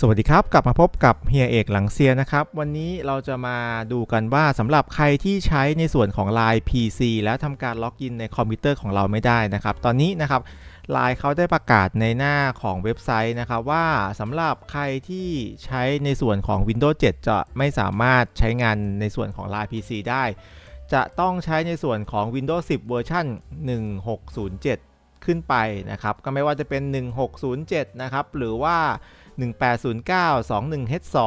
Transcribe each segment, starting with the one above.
สวัสดีครับ กลับมาพบกับเฮียเอกหลังเซียนะครับ วันนี้เราจะมาดูกันว่าสำหรับใครที่ใช้ในส่วนของ Line PC แล้วทำการล็อกอินในคอมพิวเตอร์ของเราไม่ได้นะครับ ตอนนี้นะครับ Line เขาได้ประกาศในหน้าของเว็บไซต์นะครับ ว่าสำหรับใครที่ใช้ในส่วนของ Windows 7 จะไม่สามารถใช้งานในส่วนของ Line PC ได้ จะต้องใช้ในส่วนของ Windows 10 เวอร์ชัน1607 ขึ้นไปนะครับก็ไม่ว่าจะเป็น 1607 นะครับหรือว่า 1809 21H2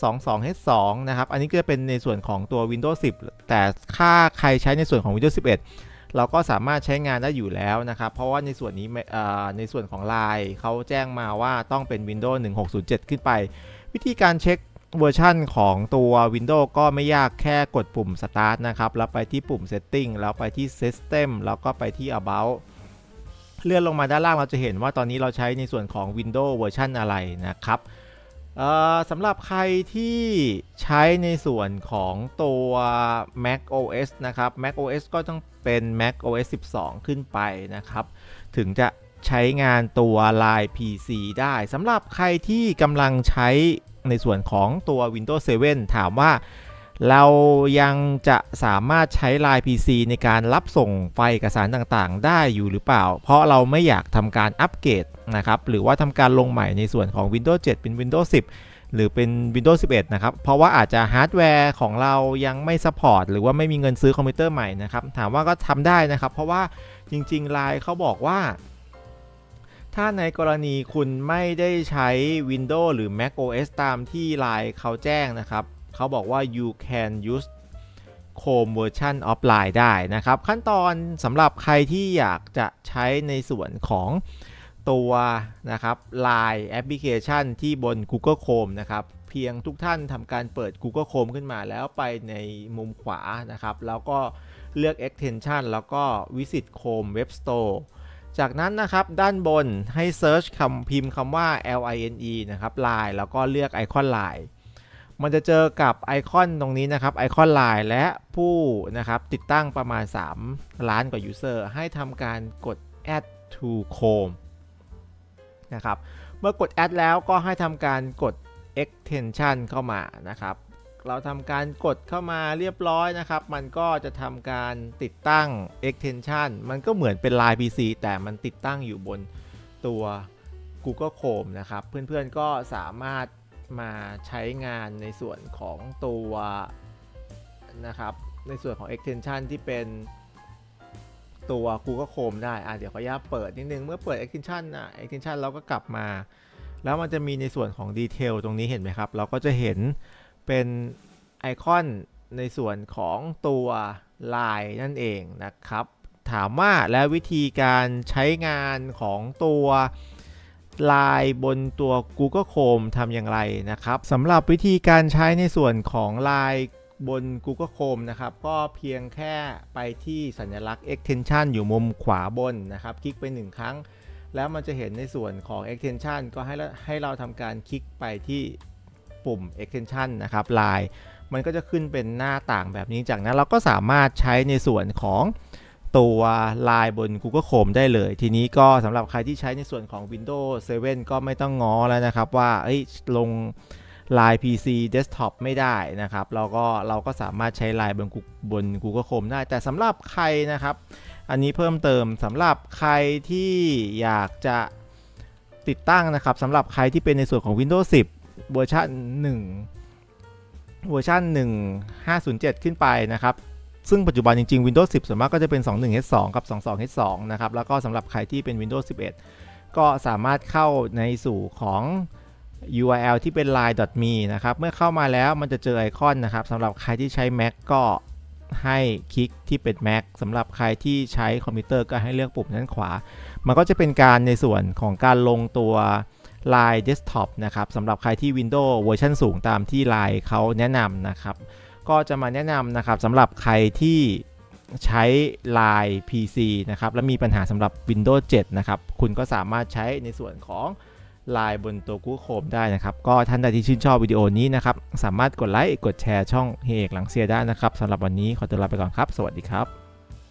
22H2 นะครับ อันนี้ก็จะเป็นในส่วนของตัว Windows 10 แต่ถ้าใครใช้ในส่วนของ Windows 11 เราก็สามารถใช้งานได้อยู่แล้วนะครับ เพราะว่าในส่วนนี้ในส่วนของ Line เขาแจ้งมาว่าต้องเป็น Windows 1607 ขึ้นไป วิธีการเช็คเวอร์ชันของตัว Windows ก็ไม่ยากแค่กดปุ่ม Start นะครับ แล้วไปที่ปุ่ม Setting แล้วไปที่ System แล้วก็ไปที่ About เลื่อนลงมาด้านล่างเราจะเห็นว่าตอนนี้เราใช้ในส่วนของ Windows เวอร์ชันอะไรนะครับสำหรับใครที่ใช้ในส่วนของตัว Mac OS นะครับ Mac OS ก็ต้องเป็น Mac OS 12 ขึ้นไปนะครับ ถึงจะใช้งานตัว Line PC ได้สำหรับใครที่กำลังใช้ในส่วนของตัว Windows 7 ถามว่า เรายังจะสามารถใช้ Line PC ในการรับส่งไฟล์เอกสารต่างๆ ได้อยู่หรือเปล่า เพราะเราไม่อยากทำการอัปเกรดนะครับหรือว่าทำการลงใหม่ในส่วนของ Windows 7 เป็น Windows 10 หรือเป็น Windows 11 นะครับ เพราะว่าอาจจะฮาร์ดแวร์ของเรายังไม่สปอร์ตหรือว่าไม่มีเงินซื้อคอมพิวเตอร์ใหม่นะครับ ถามว่าก็ทำได้นะครับ เพราะว่าจริงๆ Line เขาบอกว่าถ้าในกรณีคุณไม่ได้ใช้ Windows หรือ Mac OS ตามที่ Line เขาแจ้งนะครับ เขาบอกว่า you can use Chrome version of Line ได้นะครับ ขั้นตอนสำหรับใครที่อยากจะใช้ในส่วนของตัวนะครับ Line Application ที่บน Google Chrome นะครับ เพียงทุกท่านทำการเปิด Google Chrome ขึ้นมาแล้วไปในมุมขวานะครับ แล้วก็เลือก extension แล้วก็ visit Chrome Web Store จากนั้นนะครับด้านบนให้ search คำพิมพ์คำว่า line นะครับ line แล้วก็เลือกไอคอน line มันจะเจอกับไอคอนตรงนี้นะครับไอคอน line และผู้นะครับติดตั้งประมาณ 3 ล้านกว่า user ให้ทำการกด add to Chrome นะครับเมื่อกด add แล้วก็ให้ทำการกด extension เข้ามานะครับ เราทำการกดเข้ามาเรียบร้อยนะครับ มันก็จะทำการติดตั้ง extension มันก็เหมือนเป็น Line PC แต่มันติดตั้งอยู่บนตัว Google Chrome นะครับ เพื่อนๆก็สามารถ มาใช้งานในส่วนของตัวนะครับ ในส่วนของ extension ที่เป็นตัว Google Chrome ได้ อะเดี๋ยวขออนุญาตเปิดนิดนึง เมื่อเปิด extension อะ extension เราก็กลับมา แล้วมันจะมีในส่วนของดีเทลตรงนี้เห็นไหมครับ เราก็จะเห็นเป็นไอคอนในส่วนของตัว Line นั่นเองนะครับ ถามว่าแล้ววิธีการใช้งานของตัว Line บนตัว Google Chrome ทำอย่างไรนะครับสำหรับวิธีการใช้ในส่วนของ Line บน Google Chrome นะครับ ก็เพียงแค่ไปที่สัญลักษณ์ extension อยู่มุมขวาบนนะครับ คลิกไป 1 ครั้ง แล้วมันจะเห็นในส่วนของ extension ก็ให้ให้เราทำการคลิกไปที่ปุ่ม extension นะครับ Line มันก็จะขึ้นเป็นหน้าต่างแบบนี้จากนั้นเราก็สามารถใช้ในส่วนของ ตัว Line บน Google Chrome ได้เลย ทีนี้ก็สำหรับใครที่ใช้ในส่วนของ Windows 7 ก็ไม่ต้องง้อแล้วนะครับว่าเอ้ยลง Line PC Desktop ไม่ได้นะครับเราก็เราก็สามารถใช้ Line บนบน Google Chrome ได้ แต่สำหรับใครนะครับ อันนี้เพิ่มเติมสำหรับใครที่อยากจะติดตั้งนะครับสำหรับใครที่เป็นในส่วนของ Windows 10 เวอร์ชัน1เวอร์ชัน1507 ขึ้นไปนะครับ ซึ่งปัจจุบันจริงๆ Windows 10 ส่วนมากก็จะเป็น 21H2 กับ 22H2 นะครับ แล้วก็สำหรับใครที่เป็น Windows 11 ก็สามารถเข้าในสู่ของ URL ที่เป็น line.me นะครับ เมื่อเข้ามาแล้วมันจะเจอไอคอนนะครับสำหรับใครที่ใช้ Mac ก็ให้คลิกที่เป็น Mac สำหรับใครที่ใช้คอมพิวเตอร์ก็ให้เลือกปุ่มด้านขวา มันก็จะเป็นการในส่วนของการลงตัว Line Desktop นะครับสำหรับใครที่ Windows เวอร์ชันสูงตามที่ Line เขาแนะนำนะครับ ก็จะมาแนะนำนะครับสำหรับใครที่ใช้ Line PC นะครับ และมีปัญหาสำหรับ Windows 7 นะครับ คุณก็สามารถใช้ในส่วนของ Line บนตัว Google Chrome ได้นะครับ ก็ท่านใดที่ชื่นชอบวิดีโอนี้นะครับ สามารถกดไลค์ กดแชร์ช่องเฮเอกหลังเซียได้นะครับสำหรับวันนี้ขอตัวลาไปก่อนครับ สวัสดีครับ